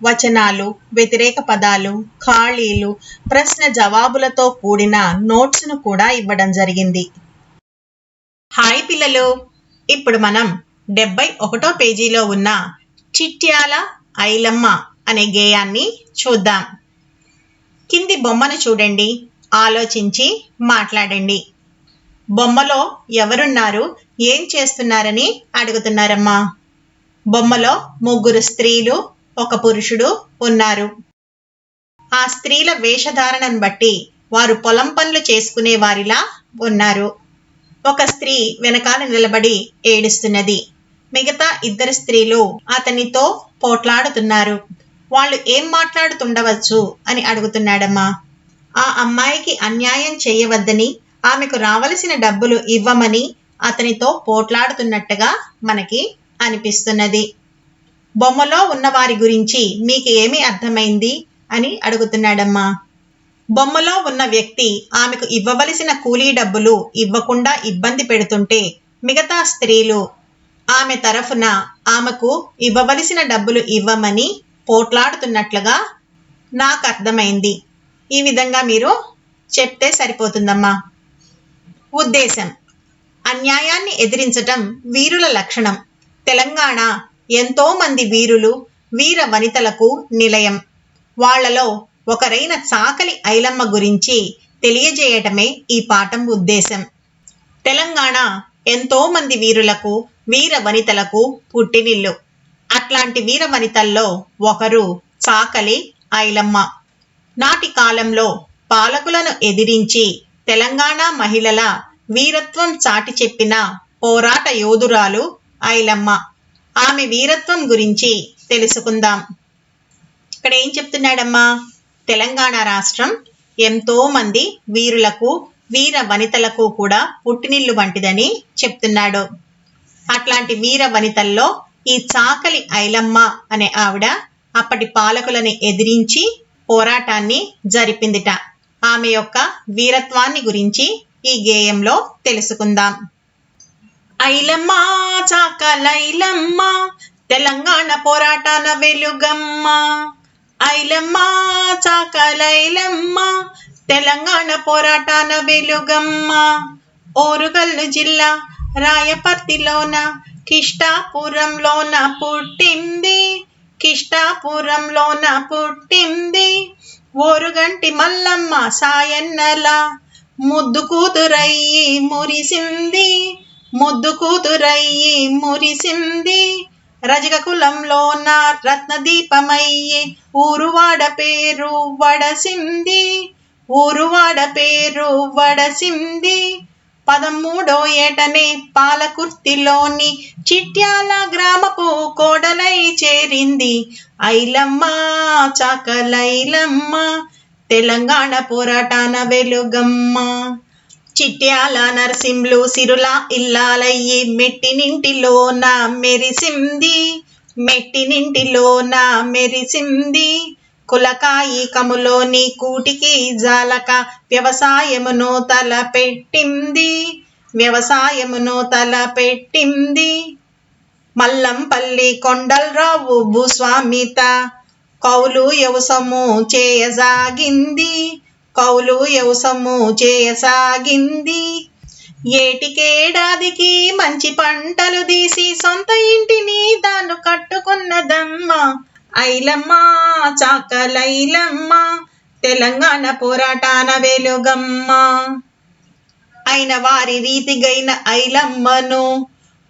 వచనాలు వ్యతిరేక పదాలు ఖాళీలు ప్రశ్న జవాబులతో కూడిన నోట్స్ను కూడా ఇవ్వడం జరిగింది. హాయ్ పిల్లలు! ఇప్పుడు మనం డెబ్బై ఒకటో పేజీలో ఉన్న చిట్యాల ఐలమ్మ అనే గేయాన్ని చూద్దాం. కింది బొమ్మను చూడండి. ఆలోచించి మాట్లాడండి. బొమ్మలో ఎవరున్నారు? ఏం చేస్తున్నారని అడుగుతున్నారమ్మా. బొమ్మలో ముగ్గురు స్త్రీలు ఒక పురుషుడు ఉన్నారు. ఆ స్త్రీల వేషధారణను బట్టి వారు పొలం పనులు చేసుకునే వారిలా ఉన్నారు. ఒక స్త్రీ వెనకాల నిలబడి ఏడుస్తున్నది. మిగతా ఇద్దరు స్త్రీలు అతనితో పోట్లాడుతున్నారు. వాళ్ళు ఏం మాట్లాడుతుండవచ్చు అని అడుగుతున్నాడమ్మా. ఆ అమ్మాయికి అన్యాయం చేయవద్దని ఆమెకు రావలసిన డబ్బులు ఇవ్వమని అతనితో పోట్లాడుతున్నట్టుగా మనకి అనిపిస్తున్నది. బొమ్మలో ఉన్న వారి గురించి మీకు ఏమి అర్థమైంది? అని అడుగుతున్నాడమ్మా. బొమ్మలో ఉన్న వ్యక్తి ఆమెకు ఇవ్వవలసిన కూలీ డబ్బులు ఇవ్వకుండా ఇబ్బంది పెడుతుంటే మిగతా స్త్రీలు ఆమె తరఫున ఆమెకు ఇవ్వవలసిన డబ్బులు ఇవ్వమని పోట్లాడుతున్నట్లుగా నాకు అర్థమైంది. ఈ విధంగా మీరు చెప్తే సరిపోతుందమ్మా. ఉద్దేశం. అన్యాయాన్ని ఎదిరించటం వీరుల లక్షణం. తెలంగాణ ఎంతోమంది వీరులు వీర వనితలకు నిలయం. వాళ్ళలో ఒకరైన చాకలి ఐలమ్మ గురించి తెలియజేయటమే ఈ పాఠం ఉద్దేశం. తెలంగాణ ఎంతోమంది వీరులకు వీర వనితలకు పుట్టినిల్లు. అట్లాంటి వీర వనితల్లో ఒకరు చాకలి ఐలమ్మ. నాటి కాలంలో పాలకులను ఎదిరించి తెలంగాణ మహిళల వీరత్వం చాటి చెప్పిన పోరాట యోధురాలు ఐలమ్మ. ఆమె వీరత్వం గురించి తెలుసుకుందాం. ఇక్కడ ఏం చెప్తున్నాడమ్మా? తెలంగాణ రాష్ట్రం ఎంతో మంది వీరులకు వీర వనితలకు కూడా పుట్టినిల్లు వంటిదని చెప్తున్నాడు. అట్లాంటి వీర వనితల్లో ఈ చాకలి ఐలమ్మ అనే ఆవిడ అప్పటి పాలకులని ఎదిరించి పోరాటాన్ని జరిపిందిట. ఆమె యొక్క వీరత్వాన్ని గురించి ఈ గేయంలో తెలుసుకుందాం. ఐలమ్మ చాకలైలమ్మ తెలంగాణ పోరాటాన వెలుగమ్మ. ఐలమ్మ చాకలైలమ్మ తెలంగాణ పోరాటాల వెలుగమ్మ. ఓరుగల్లు జిల్లా రాయపర్తిలోన కిష్టాపురంలోన పుట్టింది. కిష్టాపురంలోన పుట్టింది. ఓరుగంటి మల్లమ్మ సాయన్నల ముద్దు కూతురయ్యి మురిసింది. ముద్దు కూతురయ్యి మురిసింది. రజక కులంలోన రత్నదీపమయ్యి ఊరువాడ పేరు వడసింది. ఊరువాడ పేరు వడసింది. పదమూడో ఏటనే పాలకుర్తిలోని చిట్యాల గ్రామపు కోడలై చేరింది. ఐలమ్మ చాకలైలమ్మ తెలంగాణ పోరాటాన వెలుగమ్మ. చిట్యాల నరసింహులు సిరుల ఇల్లాలయ్యి మెట్టినింటిలోన మెరిసింది. మెట్టినింటిలోన మెరిసింది. కులకాయి కములోని కూటికి జాలక వ్యవసాయమును తల పెట్టింది. వ్యవసాయమును తల పెట్టింది. మల్లంపల్లి కొండలరావు భూస్వామిత కౌలు యవసము చేయసాగింది. కౌలు యవసము చేయసాగింది. ఏటికేడాదికి మంచి పంటలు తీసి సొంత ఇంటిని దాన్ని కట్టుకున్నదమ్మ ఐలమ్మ చాకలైలమ్మ తెలంగాణ పోరాటాన వెలుగమ్మ. అయిన వారి రీతిగైన ఐలమ్మను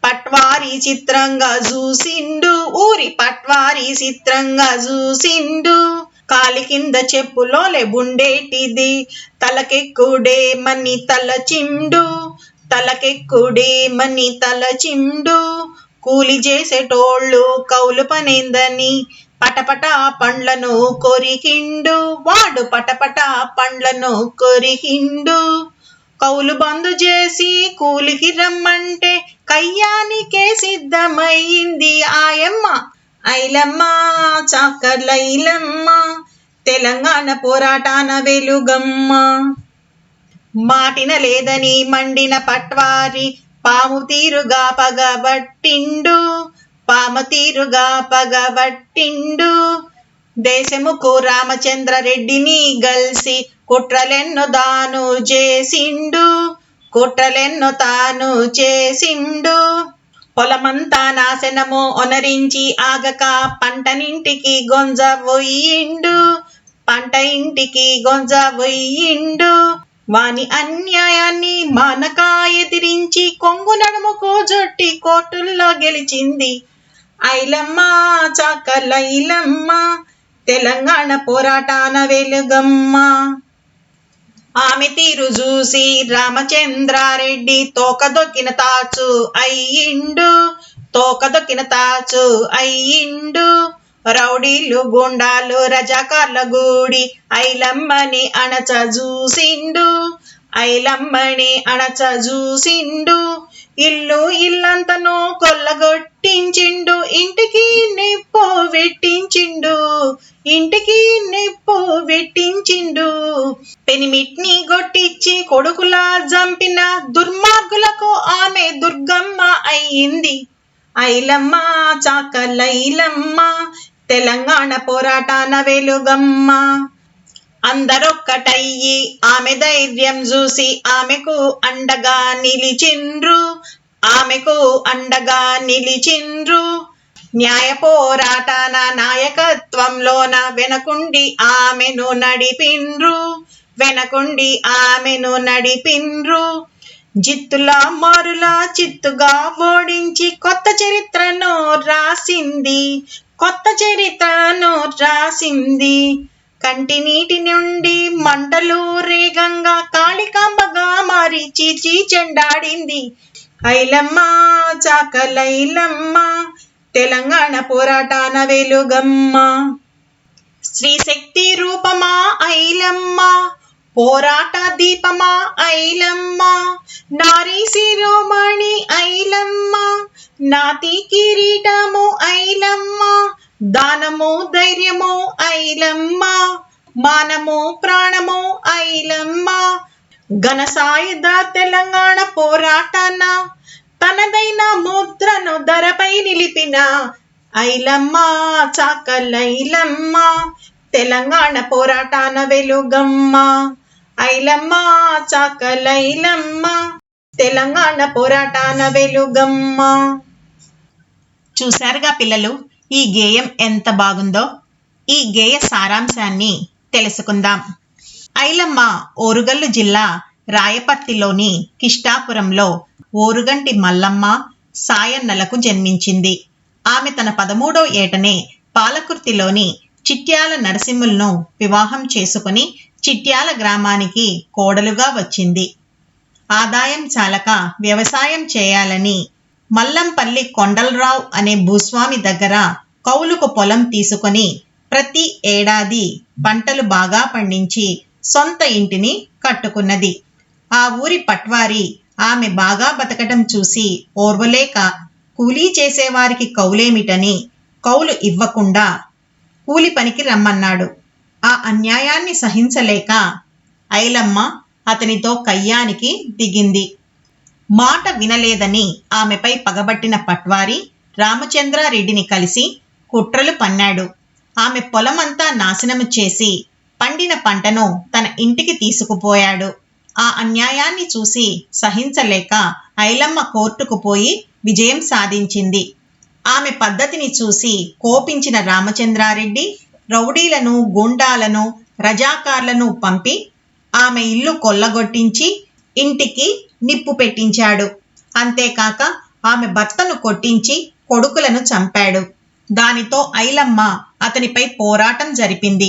పట్వారి చిత్రంగా చూసిండు ఊరి పట్వారి చిత్రంగా చూసిండు కాలి కింద చెప్పులో లేబుండేటిది. తలకెక్కుడే మని తల చిండు. తలకెక్కుడే మని తల చిండు. కూలి చేసేటోళ్ళు కౌలు పనేందని పటపట పండ్లను కొరికిండు వాడు పటపట పండ్లను కొరికిండు కౌలు బందు చేసి కూలికి రమ్మంటే కయ్యానికే సిద్ధమయ్యింది ఆయమ్మ. ఐలమ్మ చాకలైలమ్మ తెలంగాణ పోరాటాన వెలుగమ్మ. మాటిన లేదని మండిన పట్వారి పాము తీరుగా పగబట్టిండు పాము తీరుగా పగబట్టిండు. దేశముకు రామచంద్రరెడ్డిని గల్సి కుట్రలెన్ను దాను చేసిండు కుట్రలెన్ను తాను చేసిండు. పొలమంతా నాశనము ఒనరించి ఆగక పంటనింటికి గొంజ పోయిండు పంట ఇంటికి గొంజ పోయిండు వాని అన్యాయాన్ని మానక ఎదిరించి కొంగు నడుముకు జొట్టి కోర్టుల్లో గెలిచింది. ఐలమ్మ చాకలైలమ్మ తెలంగాణ పోరాటాన వెలుగమ్మ. ఆమె తీరు చూసి రామచంద్రారెడ్డి తోకదొక్కిన తాచు అయ్యిండు తోకదొక్కిన తాచు అయ్యిండు. రౌడీలు గుండాలు రజాకార్ల గూడి ఐలమ్మని అణచ చూసిండు ఐలమ్మని అణచ చూసిండు ఇల్లు ఇల్లంతను కొల్ల ఇంటికి నిప్పు పెట్టించిండు. పెనిమిట్ని గొట్టిచ్చి కొడుకులా జంపిన దుర్మార్గులకు ఆమె దుర్గమ్మ అయ్యింది. ఐలమ్మ చాకలైలమ్మ తెలంగాణ పోరాటాన వెలుగమ్మ. అందరొక్కటయ్యి ఆమె ధైర్యం చూసి ఆమెకు అండగా నిలిచిండ్రు. ఆమెకు అండగా నిలిచిండ్రు. న్యాయ పోరాటాన నాయకత్వంలోన వెనకుండి ఆమెను నడిపిండ్రు. వెనకుండి ఆమెను నడిపిండ్రు. జిత్తుల మారుల చిత్తుగా ఓడించి కొత్త చరిత్రను రాసింది. కొత్త చరిత్రను రాసింది. కంటి నీటి నుండి మంటలు రేగంగా కాళికాంబగా మారి చీచి చెండాడింది. ఐలమ్మ చాకలైలమ్మ తెలంగాణ పోరాటాన వెలుగమ్మ స్త్రీ శక్తి రూపమా ఐలమ్మ పోరాట దీపమా ఐలమ్మ నారీ శిరోమణి ఐలమ్మ నాతి కిరీటము ఐలమ్మ దానము ధైర్యము ఐలమ్మ మానము ప్రాణము ఐలమ్మ ఘన సాయుధ తెలంగాణ పోరాటాన తనదైన ముద్రను ధరపై నిలిపిన ఐలమ్మ చాకలైలమ్మ తెలంగాణ పోరాటాన వెలుగమ్మ. ఐలమ్మ చాకలైలమ్మ తెలంగాణ పోరాటాన వెలుగమ్మ. చూశారుగా పిల్లలు ఈ గేయం ఎంత బాగుందో? ఈ గేయ సారాంశాన్ని తెలుసుకుందాం. ఐలమ్మ ఓరుగల్లు జిల్లా రాయపర్తిలోని కిష్టాపురంలో ఓరుగంటి మల్లమ్మ సాయన్నలకు జన్మించింది. ఆమె తన పదమూడో ఏటనే పాలకుర్తిలోని చిట్యాల నరసింహులను వివాహం చేసుకుని చిట్యాల గ్రామానికి కోడలుగా వచ్చింది. ఆదాయం చాలక వ్యవసాయం చేయాలని మల్లంపల్లి కొండలరావు అనే భూస్వామి దగ్గర కౌలుకు పొలం తీసుకొని ప్రతి ఏడాది పంటలు బాగా పండించి సొంత ఇంటిని కట్టుకున్నది. ఆ ఊరి పట్వారి ఆమె బాగా బతకటం చూసి ఓర్వలేక కూలీ చేసేవారికి కౌలేమిటని కౌలు ఇవ్వకుండా కూలి పనికి రమ్మన్నాడు. ఆ అన్యాయాన్ని సహించలేక ఐలమ్మ అతనితో కయ్యానికి దిగింది. మాట వినలేదని ఆమెపై పగబట్టిన పట్వారి రామచంద్రారెడ్డిని కలిసి కుట్రలు పన్నాడు. ఆమె పొలమంతా నాశనము చేసి పండిన పంటను తన ఇంటికి తీసుకుపోయాడు. ఆ అన్యాయాన్ని చూసి సహించలేక ఐలమ్మ కోర్టుకు పోయి విజయం సాధించింది. ఆమె పద్ధతిని చూసి కోపించిన రామచంద్రారెడ్డి రౌడీలను గూండాలను రజాకార్లను పంపి ఆమె ఇల్లు కొల్లగొట్టించి ఇంటికి నిప్పు పెట్టించాడు. అంతేకాక ఆమె భర్తను కొట్టించి కొడుకులను చంపాడు. దానితో ఐలమ్మ అతనిపై పోరాటం జరిపింది.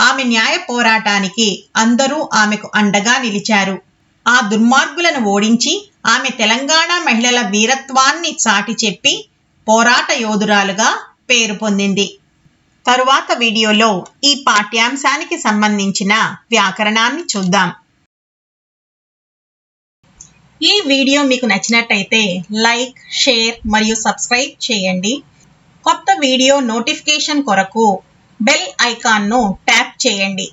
ఆమె న్యాయ పోరాటానికి అందరూ ఆమెకు అండగా నిలిచారు. ఆ దుర్మార్గులను ఓడించి ఆమె తెలంగాణ మహిళల వీరత్వాన్ని చాటి చెప్పి పోరాట యోధురాలుగా పేరు పొందింది. తరువాత వీడియోలో ఈ పాఠ్యాంశానికి సంబంధించిన వ్యాకరణాన్ని చూద్దాం. ఈ వీడియో మీకు నచ్చినట్టయితే లైక్ షేర్ మరియు సబ్స్క్రైబ్ చేయండి. కొత్త వీడియో నోటిఫికేషన్ కొరకు బెల్ ఐకాన్ను ట్యాప్ చేయండి.